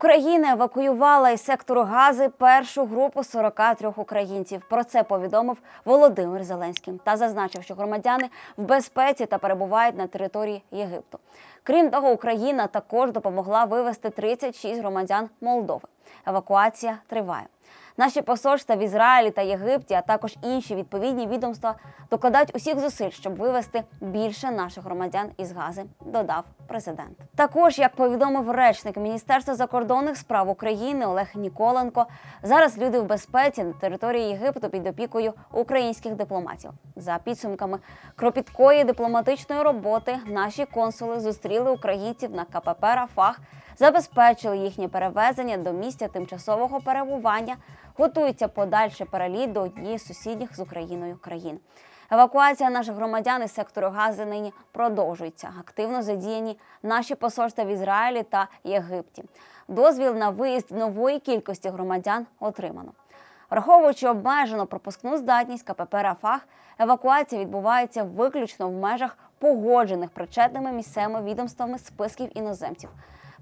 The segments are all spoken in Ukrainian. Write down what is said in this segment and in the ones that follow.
Україна евакуювала із сектору Гази першу групу 43 українців. Про це повідомив Володимир Зеленський та зазначив, що громадяни в безпеці та перебувають на території Єгипту. Крім того, Україна також допомогла вивезти 36 громадян Молдови. Евакуація триває. Наші посольства в Ізраїлі та Єгипті, а також інші відповідні відомства докладають усіх зусиль, щоб вивести більше наших громадян із Гази, додав президент. Також, як повідомив речник Міністерства закордонних справ України Олег Ніколенко, зараз люди в безпеці на території Єгипту під опікою українських дипломатів. За підсумками кропіткої дипломатичної роботи, наші консули зустріли українців на КПП Рафах забезпечили їхнє перевезення до місця тимчасового перебування, готується подальший переліт до однієї з сусідніх з Україною країн. Евакуація наших громадян із сектору Гази нині продовжується. Активно задіяні наші посольства в Ізраїлі та Єгипті. Дозвіл на виїзд нової кількості громадян отримано. Враховуючи обмежену пропускну здатність КПП Рафах, евакуація відбувається виключно в межах погоджених причетними місцевими відомствами списків іноземців.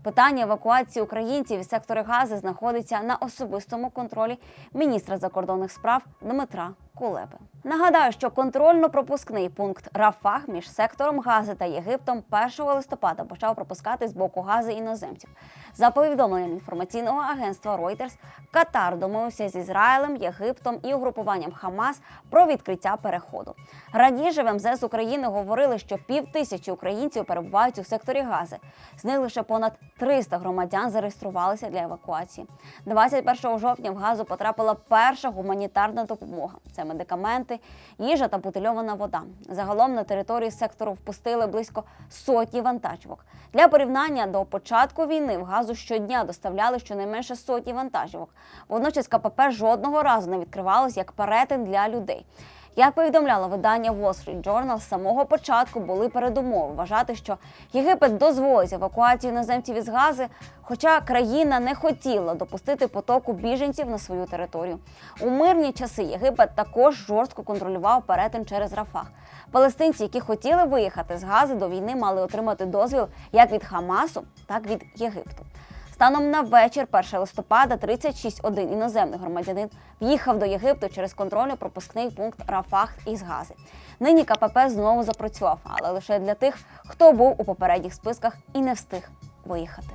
Питання евакуації українців із сектора Гази знаходиться на особистому контролі міністра закордонних справ Дмитра Кулеби. Нагадаю, що контрольно-пропускний пункт Рафах між сектором Гази та Єгиптом 1 листопада почав пропускати з боку Гази іноземців. За повідомленням інформаційного агентства Reuters, Катар домовився з Ізраїлем, Єгиптом і угрупуванням Хамас про відкриття переходу. Раніше в МЗС України говорили, що пів тисячі українців перебувають у секторі Гази. З них лише понад 300 громадян зареєструвалися для евакуації. 21 жовтня в газу потрапила перша гуманітарна допомога. Це медикаменти, їжа та бутильована вода. Загалом на території сектору впустили близько сотні вантажівок. Для порівняння до початку війни в газу щодня доставляли щонайменше сотні вантажівок. Водночас КПП жодного разу не відкривалось як перетин для людей. Як повідомляло видання Wall Street Journal, з самого початку були передумови вважати, що Єгипет дозволить евакуацію іноземців із Гази, хоча країна не хотіла допустити потоку біженців на свою територію. У мирні часи Єгипет також жорстко контролював перетин через Рафах. Палестинці, які хотіли виїхати з Гази до війни, мали отримати дозвіл як від Хамасу, так і від Єгипту. Станом на вечір 1 листопада 36-1 іноземний громадянин в'їхав до Єгипту через контрольно-пропускний пункт Рафах із Гази. Нині КПП знову запрацював, але лише для тих, хто був у попередніх списках і не встиг виїхати.